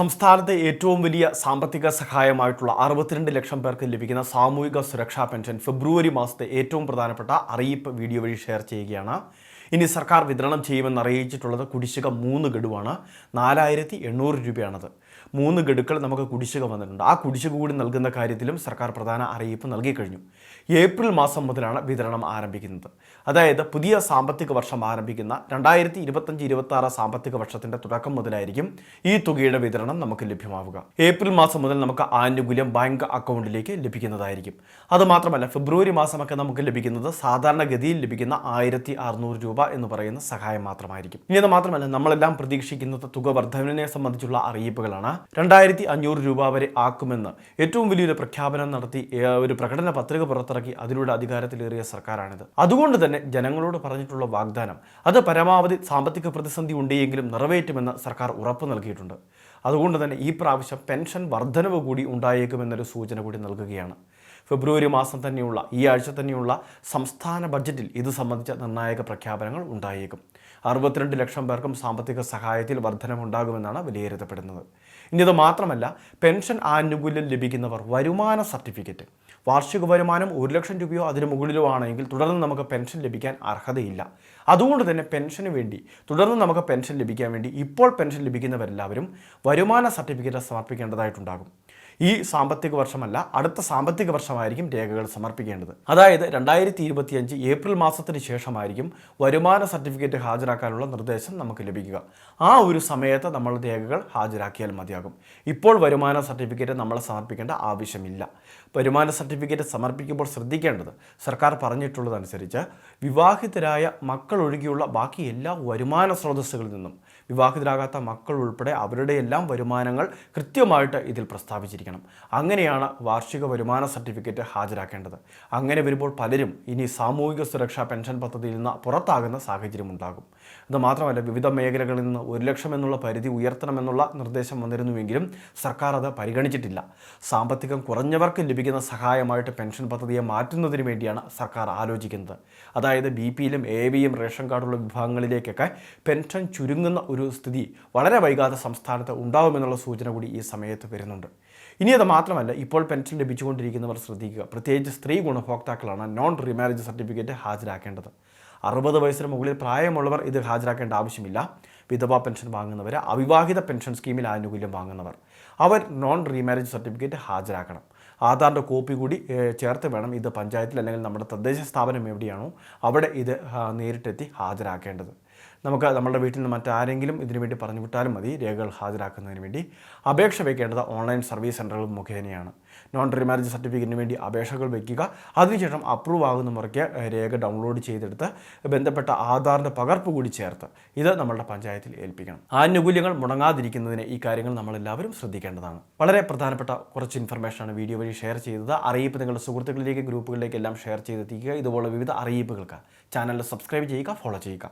സംസ്ഥാനത്തെ ഏറ്റവും വലിയ സാമ്പത്തിക സഹായമായിട്ടുള്ള അറുപത്തിരണ്ട് ലക്ഷം പേർക്ക് ലഭിക്കുന്ന സാമൂഹിക സുരക്ഷാ പെൻഷൻ ഫെബ്രുവരി മാസത്തെ ഏറ്റവും പ്രധാനപ്പെട്ട അറിയിപ്പ് വീഡിയോ വഴി ഷെയർ ചെയ്യുകയാണ്. ഇനി സർക്കാർ വിതരണം ചെയ്യുമെന്ന് അറിയിച്ചിട്ടുള്ളത് കുടിശ്ശിക മൂന്ന് ഗഡുവാണ്. നാലായിരത്തി എണ്ണൂറ് രൂപയാണത്. മൂന്ന് ഗഡുക്കൾ നമുക്ക് കുടിശ്ശിക വന്നിട്ടുണ്ട്. ആ കുടിശ്ശിക കൂടി നൽകുന്ന കാര്യത്തിലും സർക്കാർ പ്രധാന അറിയിപ്പ് നൽകി കഴിഞ്ഞു. ഏപ്രിൽ മാസം മുതലാണ് വിതരണം ആരംഭിക്കുന്നത്. അതായത് പുതിയ സാമ്പത്തിക വർഷം ആരംഭിക്കുന്ന രണ്ടായിരത്തി ഇരുപത്തഞ്ച് ഇരുപത്തി ആറ് സാമ്പത്തിക വർഷത്തിന്റെ തുടക്കം മുതലായിരിക്കും ഈ തുകയുടെ വിതരണം നമുക്ക് ലഭ്യമാവുക. ഏപ്രിൽ മാസം മുതൽ നമുക്ക് ആനുകൂല്യം ബാങ്ക് അക്കൗണ്ടിലേക്ക് ലഭിക്കുന്നതായിരിക്കും. അതുമാത്രമല്ല ഫെബ്രുവരി മാസമൊക്കെ നമുക്ക് ലഭിക്കുന്നത് സാധാരണഗതിയിൽ ലഭിക്കുന്ന ആയിരത്തി അറുന്നൂറ് രൂപ എന്ന് പറയുന്ന സഹായം മാത്രമായിരിക്കും. ഇനി അത് മാത്രമല്ല നമ്മളെല്ലാം പ്രതീക്ഷിക്കുന്നത് തുക വർദ്ധനവിനെ സംബന്ധിച്ചുള്ള അറിയിപ്പുകളാണ്. രണ്ടായിരത്തി അഞ്ഞൂറ് രൂപ വരെ ആക്കുമെന്ന് ഏറ്റവും വലിയൊരു പ്രഖ്യാപനം നടത്തി ഒരു പ്രകടന പത്രിക പുറത്തിറക്കി അതിലൂടെ അധികാരത്തിലേറിയ സർക്കാരാണിത്. അതുകൊണ്ട് തന്നെ ജനങ്ങളോട് പറഞ്ഞിട്ടുള്ള വാഗ്ദാനം അത് പരമാവധി സാമ്പത്തിക പ്രതിസന്ധി ഉണ്ടെങ്കിലും നിറവേറ്റുമെന്ന് സർക്കാർ ഉറപ്പ് നൽകിയിട്ടുണ്ട്. അതുകൊണ്ട് തന്നെ ഈ പ്രാവശ്യം പെൻഷൻ വർധനവ് കൂടി ഉണ്ടായേക്കുമെന്നൊരു സൂചന കൂടി നൽകുകയാണ്. ഫെബ്രുവരി മാസം തന്നെയുള്ള ഈ ആഴ്ച തന്നെയുള്ള സംസ്ഥാന ബഡ്ജറ്റിൽ ഇത് സംബന്ധിച്ച നിർണായക പ്രഖ്യാപനങ്ങൾ ഉണ്ടായേക്കും. അറുപത്തിരണ്ട് ലക്ഷം പേർക്കും സാമ്പത്തിക സഹായത്തിൽ വർധനമുണ്ടാകുമെന്നാണ് വിലയിരുത്തപ്പെടുന്നത്. ഇനി ഇത് മാത്രമല്ല പെൻഷൻ ആനുകൂല്യം ലഭിക്കുന്നവർ വരുമാന സർട്ടിഫിക്കറ്റ്. വാർഷിക വരുമാനം ഒരു ലക്ഷം രൂപയോ അതിന് മുകളിലോ ആണെങ്കിൽ തുടർന്ന് നമുക്ക് പെൻഷൻ ലഭിക്കാൻ അർഹതയില്ല. അതുകൊണ്ട് തന്നെ പെൻഷന് വേണ്ടി തുടർന്ന് നമുക്ക് പെൻഷൻ ലഭിക്കാൻ വേണ്ടി ഇപ്പോൾ പെൻഷൻ ലഭിക്കുന്നവരെല്ലാവരും വരുമാന സർട്ടിഫിക്കറ്റ് സമർപ്പിക്കേണ്ടതായിട്ടുണ്ടാകും. ഈ സാമ്പത്തിക വർഷമല്ല അടുത്ത സാമ്പത്തിക വർഷമായിരിക്കും രേഖകൾ സമർപ്പിക്കേണ്ടത്. അതായത് രണ്ടായിരത്തി ഇരുപത്തിയഞ്ച് ഏപ്രിൽ മാസത്തിന് ശേഷമായിരിക്കും വരുമാന സർട്ടിഫിക്കറ്റ് ഹാജരാക്കാനുള്ള നിർദ്ദേശം നമുക്ക് ലഭിക്കുക. ആ ഒരു സമയത്ത് നമ്മൾ രേഖകൾ ഹാജരാക്കിയാൽ മതിയാകും. ഇപ്പോൾ വരുമാന സർട്ടിഫിക്കറ്റ് നമ്മൾ സമർപ്പിക്കേണ്ട ആവശ്യമില്ല. വരുമാന സർട്ടിഫിക്കറ്റ് സമർപ്പിക്കുമ്പോൾ ശ്രദ്ധിക്കേണ്ടത് സർക്കാർ പറഞ്ഞിട്ടുള്ളതനുസരിച്ച് വിവാഹിതരായ മക്കൾ ഒഴികെയുള്ള ബാക്കി എല്ലാ വരുമാന സ്രോതസ്സുകളിൽ നിന്നും വിവാഹിതരാകാത്ത മക്കൾ ഉൾപ്പെടെ അവരുടെ എല്ലാം വരുമാനങ്ങൾ കൃത്യമായിട്ട് ഇതിൽ പ്രസ്താവിച്ചിരിക്കണം. അങ്ങനെയാണ് വാർഷിക വരുമാന സർട്ടിഫിക്കറ്റ് ഹാജരാക്കേണ്ടത്. അങ്ങനെ വരുമ്പോൾ പലരും ഇനി സാമൂഹിക സുരക്ഷാ പെൻഷൻ പദ്ധതിയിൽ നിന്ന് പുറത്താകുന്ന സാഹചര്യം ഉണ്ടാകും. ഇത് മാത്രമല്ല വിവിധ മേഖലകളിൽ നിന്ന് ഒരു ലക്ഷം എന്നുള്ള പരിധി ഉയർത്തണമെന്നുള്ള നിർദ്ദേശം വന്നിരുന്നുവെങ്കിലും സർക്കാർ അത് പരിഗണിച്ചിട്ടില്ല. സാമ്പത്തികം കുറഞ്ഞവർക്ക് ലഭിക്കുന്ന സഹായമായിട്ട് പെൻഷൻ പദ്ധതിയെ മാറ്റുന്നതിന് വേണ്ടിയാണ് സർക്കാർ ആലോചിക്കുന്നത്. അതായത് ബി പിയിലും എ ബിയും റേഷൻ കാർഡുള്ള വിഭാഗങ്ങളിലേക്കൊക്കെ പെൻഷൻ ചുരുങ്ങുന്ന ഒരു സ്ഥിതി വളരെ വൈകാതെ സംസ്ഥാനത്ത് ഉണ്ടാവുമെന്നുള്ള സൂചന കൂടി ഈ സമയത്ത് വരുന്നുണ്ട്. ഇനി അത് മാത്രമല്ല ഇപ്പോൾ പെൻഷൻ ലഭിച്ചുകൊണ്ടിരിക്കുന്നവർ ശ്രദ്ധിക്കുക. പ്രത്യേകിച്ച് സ്ത്രീ ഗുണഭോക്താക്കളാണ് നോൺ റീമാരേജ് സർട്ടിഫിക്കറ്റ് ഹാജരാക്കേണ്ടത്. അറുപത് വയസ്സിന് മുകളിൽ പ്രായമുള്ളവർ ഇത് ഹാജരാക്കേണ്ട ആവശ്യമില്ല. വിധവാ പെൻഷൻ വാങ്ങുന്നവർ അവിവാഹിത പെൻഷൻ സ്കീമിൽ ആനുകൂല്യം വാങ്ങുന്നവർ. അവർ നോൺ റീമാരേജ് സർട്ടിഫിക്കറ്റ് ഹാജരാക്കണം. ആധാറിന്റെ കോപ്പി കൂടി ചേർത്ത് വേണം ഇത് പഞ്ചായത്തിൽ അല്ലെങ്കിൽ നമ്മുടെ തദ്ദേശ സ്ഥാപനം എവിടെയാണോ അവിടെ ഇത് നേരിട്ടെത്തി ഹാജരാക്കേണ്ടത്. നമുക്ക് നമ്മുടെ വീട്ടിൽ നിന്ന് മറ്റാരെങ്കിലും ഇതിനു വേണ്ടി പറഞ്ഞു വിട്ടാലും മതി. രേഖകൾ ഹാജരാക്കുന്നതിന് വേണ്ടി അപേക്ഷ വയ്ക്കേണ്ടത് ഓൺലൈൻ സർവീസ് സെന്ററുകൾ മുഖേനയാണ്. നോൺ റീമാരേജ് സർട്ടിഫിക്കറ്റിന് വേണ്ടി അപേക്ഷകൾ വയ്ക്കുക അതിനുശേഷം അപ്രൂവ് ആകുന്ന മുറയ്ക്ക് രേഖ ഡൗൺലോഡ് ചെയ്തെടുത്ത് ബന്ധപ്പെട്ട ആധാറിന്റെ പകർപ്പ് കൂടി ചേർത്ത് ഇത് നമ്മളുടെ പഞ്ചായത്തിൽ ഏൽപ്പിക്കണം. ആനുകൂല്യങ്ങൾ മുടങ്ങാതിരിക്കുന്നതിന് ഈ കാര്യങ്ങൾ നമ്മളെല്ലാവരും ശ്രദ്ധിക്കേണ്ടതാണ്. വളരെ പ്രധാനപ്പെട്ട കുറച്ച് ഇൻഫർമേഷനാണ് വീഡിയോ വഴി ഷെയർ ചെയ്തത്. അറിയിപ്പ് നിങ്ങളുടെ സുഹൃത്തുക്കളിലേക്ക് ഗ്രൂപ്പുകളിലേക്ക് എല്ലാം ഷെയർ ചെയ്തെത്തിക്കുക. ഇതുപോലെ വിവിധ അറിയിപ്പുകൾക്ക് ചാനൽ സബ്സ്ക്രൈബ് ചെയ്യുക ഫോളോ ചെയ്യുക.